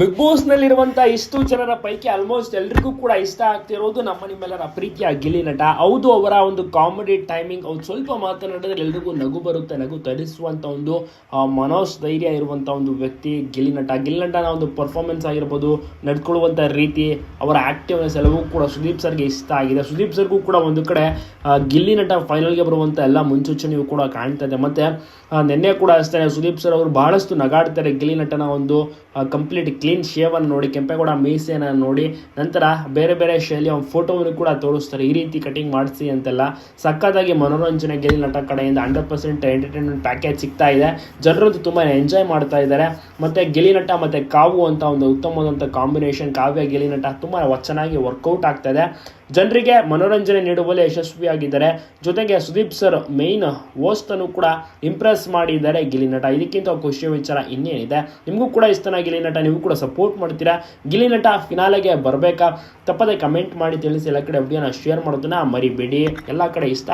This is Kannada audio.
ಬಿಗ್ ಬಾಸ್ ನಲ್ಲಿರುವಂತ ಇಷ್ಟು ಜನರ ಪೈಕಿ ಆಲ್ಮೋಸ್ಟ್ ಎಲ್ರಿಗೂ ಕೂಡ ಇಷ್ಟ ಆಗ್ತಿರೋದು ನಮ್ಮ ನಿಮ್ಮೆಲ್ಲರ ಪ್ರೀತಿಯ ಗಿಲಿ ನಟ. ಹೌದು, ಅವರ ಒಂದು ಕಾಮಿಡಿ ಟೈಮಿಂಗ್ ಅವ್ರು ಸ್ವಲ್ಪ ಮಾತನಾಡಿದ್ರೆ ಎಲ್ರಿಗೂ ನಗು ಬರುತ್ತೆ, ನಗು ತರಿಸುವಂತ ಒಂದು ಮನೋಸ್ಥೈರ್ಯ ಇರುವಂತ ಒಂದು ವ್ಯಕ್ತಿ ಗಿಲಿ ನಟ. ಗಿಲಿ ನಟನ ಒಂದು ಪರ್ಫಾರ್ಮೆನ್ಸ್ ಆಗಿರ್ಬೋದು, ನಡ್ಕೊಳ್ಳುವಂತ ರೀತಿ, ಅವರ ಆಕ್ಟಿವ್ನೆಸ್ ಎಲ್ಲವೂ ಕೂಡ ಸುದೀಪ್ ಸರ್ಗೆ ಇಷ್ಟ ಆಗಿದೆ. ಸುದೀಪ್ ಸರ್ಗೂ ಕೂಡ ಒಂದು ಕಡೆ ಗಿಲ್ಲಿ ನಟ ಫೈನಲ್ಗೆ ಬರುವಂತ ಎಲ್ಲ ಮುನ್ಸೂಚನೆಯೂ ಕೂಡ ಕಾಣ್ತಾ ಇದೆ. ಮತ್ತೆ ನಿನ್ನೆ ಕೂಡ ಅಷ್ಟೇ ಸುದೀಪ್ ಸರ್ ಅವರು ಬಹಳಷ್ಟು ನಗಾಡ್ತಾರೆ ಗಿಲಿ ನಟನ ಒಂದು ಕಂಪ್ಲೀಟ್ ಕ್ಲೀನ್ ಶೇವನ್ನು ನೋಡಿ, ಕೆಂಪೇಗೌಡ ಮೀಸೆಯನ್ನು ನೋಡಿ, ನಂತರ ಬೇರೆ ಬೇರೆ ಶೈಲಿಯ ಒಂದು ಫೋಟೋವನ್ನು ಕೂಡ ತೋರಿಸ್ತಾರೆ. ಈ ರೀತಿ ಕಟಿಂಗ್ ಮಾಡಿಸಿ ಅಂತೆಲ್ಲ ಸಖತ್ತಾಗಿ ಮನೋರಂಜನೆ ಗೆಲ್ಲಿ ನಟ ಕಡೆಯಿಂದ ಹಂಡ್ರೆಡ್ ಪರ್ಸೆಂಟ್ ಎಂಟರ್ಟೈನ್ಮೆಂಟ್ ಪ್ಯಾಕೇಜ್ ಸಿಗ್ತಾ ಇದೆ. ಜನರಂತೂ ತುಂಬಾ ಎಂಜಾಯ್ ಮಾಡ್ತಾ ಇದ್ದಾರೆ. ಮತ್ತೆ ಗೆಲಿ ನಟ ಮತ್ತೆ ಕಾವು ಅಂತ ಒಂದು ಉತ್ತಮವಾದಂಥ ಕಾಂಬಿನೇಷನ್ ಕಾವ್ಯ ಗೆಲಿ ನಟ ತುಂಬ ಚೆನ್ನಾಗಿ ವರ್ಕೌಟ್ ಆಗ್ತಾ ಇದೆ. ಜನರಿಗೆ ಮನೋರಂಜನೆ ನೀಡುವಲ್ಲಿ ಯಶಸ್ವಿಯಾಗಿದ್ದಾರೆ. ಜೊತೆಗೆ ಸುದೀಪ್ ಸರ್ ಮೇನ್ ಹೋಸ್ಟ್ ಅನ್ನು ಕೂಡ ಇಂಪ್ರೆಸ್ ಮಾಡಿದ್ದಾರೆ ಗಿಲಿನಟ ಇದಕ್ಕಿಂತ ಖುಷಿಯ ವಿಚಾರ ಇನ್ನೇನಿದೆ. ನಿಮಗೂ ಕೂಡ ಇಷ್ಟನ ಗಿಲಿ ನಟ, ನೀವು ಕೂಡ ಸಪೋರ್ಟ್ ಮಾಡ್ತೀರಾ? ಗಿಲಿ ನಟ ಫಿನಾಲೆಗೆ ಬರಬೇಕಾ? ತಪ್ಪದೆ ಕಮೆಂಟ್ ಮಾಡಿ ತಿಳಿಸಿ, ಎಲ್ಲ ಕಡೆ ವಿಡಿಯೋನ ಶೇರ್ ಮಾಡೋದನ್ನ ಮರಿಬೇಡಿ. ಎಲ್ಲ ಕಡೆ ಇಷ್ಟ